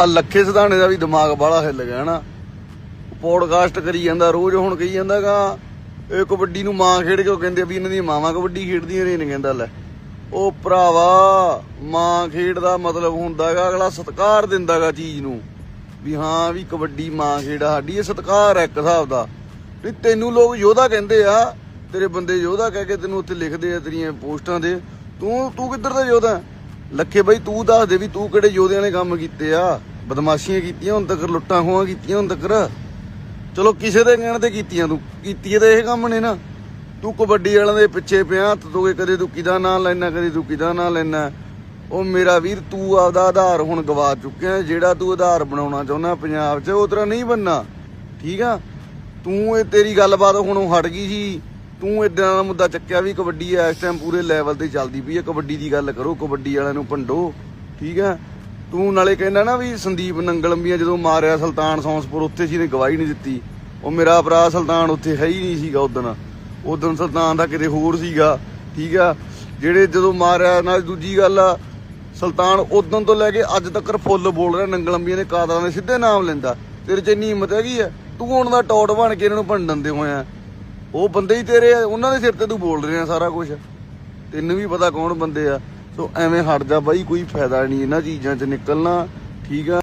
ਆ ਲੱਖੇ ਸਿਧਾਣੇ ਦਾ ਵੀ ਦਿਮਾਗ ਬਾਹਲਾ ਹਿੱਲ ਗਿਆ ਨਾ ਪੋਡਕਾਸਟ ਕਰੀ ਜਾਂਦਾ, ਰੋਜ਼ ਹੁਣ ਕਹੀ ਜਾਂਦਾਗਾ, ਇਹ ਕਬੱਡੀ ਨੂੰ ਮਾਂ ਖੇਡ ਕੇ ਉਹ ਕਹਿੰਦੇ ਵੀ ਇਹਨਾਂ ਦੀਆਂ ਮਾਵਾਂ ਕਬੱਡੀ ਖੇਡਦੀਆਂ ਨੇ ਨਹੀਂ ਕਹਿੰਦਾ ਲੈ। ਉਹ ਭਰਾਵਾ, ਮਾਂ ਖੇਡ ਦਾ ਮਤਲਬ ਹੁੰਦਾਗਾ, ਅਗਲਾ ਸਤਿਕਾਰ ਦਿੰਦਾਗਾ ਚੀਜ਼ ਨੂੰ। ਵੀ ਹਾਂ ਵੀ ਕਬੱਡੀ ਮਾਂ ਖੇਡ ਆ ਸਾਡੀ, ਇਹ ਸਤਿਕਾਰ ਹੈ ਇੱਕ ਹਿਸਾਬ ਦਾ। ਵੀ ਤੈਨੂੰ ਲੋਕ ਯੋਧਾ ਕਹਿੰਦੇ ਆ, ਤੇਰੇ ਬੰਦੇ ਯੋਧਾ ਕਹਿ ਕੇ ਤੈਨੂੰ ਉੱਥੇ ਲਿਖਦੇ ਆ ਤੇਰੀਆਂ ਪੋਸਟਾਂ ਦੇ। ਤੂੰ ਤੂੰ ਕਿੱਧਰ ਦਾ ਯੋਧਾ? ਲੱਖੇ ਬਾਈ ਤੂੰ ਦੱਸ ਦੇ ਵੀ ਤੂੰ ਕਿਹੜੇ ਯੋਧਿਆਂ ਨੇ ਕੰਮ ਕੀਤੇ ਆ? ਬਦਮਾਸ਼ੀਆਂ ਕੀਤੀਆਂ, ਹੁਣ ਤੱਕ ਲੁੱਟਾਂ ਖੋਹਾਂ ਕੀਤੀਆਂ, ਹੁਣ ਤੱਕ। ਚਲੋ ਕਿਸੇ ਦੇ ਕਹਿਣ ਤੇ ਕੀਤੀਆਂ ਤੂੰ ਕੀਤੀ ਤੇ ਇਹ ਕੰਮ ਨੇ ਨਾ। ਤੂੰ ਕਬੱਡੀ ਵਾਲਿਆਂ ਦੇ ਪਿੱਛੇ ਪਿਆ ਤੂੰ ਕਦੇ ਤੂੰ ਕਿਦਾ ਨਾਂ ਲੈਣਾ, ਕਦੇ ਤੂੰ ਕਿਦਾ ਨਾਂ ਲੈਣਾ। ਉਹ ਮੇਰਾ ਵੀਰ, ਤੂੰ ਆਪਦਾ ਆਧਾਰ ਹੁਣ ਗਵਾ ਚੁੱਕਿਆ, ਜਿਹੜਾ ਤੂੰ ਆਧਾਰ ਬਣਾਉਣਾ ਚਾਹੁੰਦਾ ਪੰਜਾਬ 'ਚ, ਉਹ ਤਰ੍ਹਾਂ ਨਹੀਂ ਬੰਨਾ ਠੀਕ ਆ? ਤੂੰ ਇਹ ਤੇਰੀ ਗੱਲਬਾਤ ਹੁਣ ਹਟ ਗਈ ਸੀ। ਤੂੰ ਇਦਾਂ ਦਾ ਮੁੱਦਾ ਚੱਕਿਆ ਵੀ ਕਬੱਡੀ ਇਸ ਟਾਈਮ ਪੂਰੇ ਲੈਵਲ ਤੇ ਚੱਲਦੀ ਪਈ ਹੈ ਕਬੱਡੀ ਦੀ ਗੱਲ ਕਰੋ, ਕਬੱਡੀ ਵਾਲਿਆਂ ਨੂੰ ਭੰਡੋ। ਠੀਕ ਆ? ਤੂੰ ਨਾਲੇ ਕਹਿੰਦਾ ਨਾ ਵੀ ਸੰਦੀਪ ਨੰਗਲੰਬੀਆਂ ਜਦੋਂ ਮਾਰਿਆ ਸੁਲਤਾਨ ਸੌਂਸਪੁਰ, ਉੱਥੇ ਸੀ ਨੇ ਗਵਾਹੀ ਨਹੀਂ ਦਿੱਤੀ। ਉਹ ਮੇਰਾ ਭਰਾ ਸੁਲਤਾਨ ਉੱਥੇ ਹੈ ਹੀ ਨਹੀਂ ਸੀਗਾ ਉਦੋਂ। ਉਦੋਂ ਸੁਲਤਾਨ ਦਾ ਕਿਤੇ ਹੋਰ ਸੀਗਾ, ਠੀਕ ਆ? ਜਿਹੜੇ ਜਦੋਂ ਮਾਰਿਆ, ਨਾਲ ਦੂਜੀ ਗੱਲ ਆ, ਸੁਲਤਾਨ ਉਦੋਂ ਤੋਂ ਲੈ ਕੇ ਅੱਜ ਤੱਕ ਫੁੱਲ ਬੋਲ ਰਿਹਾ ਨੰਗਲੰਬੀਆਂ ਦੇ ਕਾਦਰਾਂ ਦੇ ਸਿੱਧੇ ਨਾਮ ਲੈਂਦਾ। ਤੇਰੇ ਚ ਇੰਨੀ ਹਿੰਮਤ ਹੈਗੀ ਆ? ਤੂੰ ਉਹਨਾਂ ਦਾ ਟੌਟ ਬਣ ਕੇ ਇਹਨਾਂ ਨੂੰ ਭੰਡਣ ਦੇ ਹੋਇਆ ਉਹ ਬੰਦੇ ਹੀ ਤੇਰੇ ਉਹਨਾਂ ਦੇ ਸਿਰ ਤੇ ਤੂੰ ਬੋਲ ਰਿਹਾ ਸਾਰਾ ਕੁਝ ਤੈਨੂੰ ਵੀ ਪਤਾ ਕੌਣ ਬੰਦੇ ਆ। ਸੋ ਐਵੇਂ ਹਟ ਜਾ ਬਾਈ ਕੋਈ ਫਾਇਦਾ ਨਹੀਂ ਇਹਨਾਂ ਚੀਜ਼ਾਂ 'ਚ ਨਿਕਲਣਾ ਠੀਕ ਆ?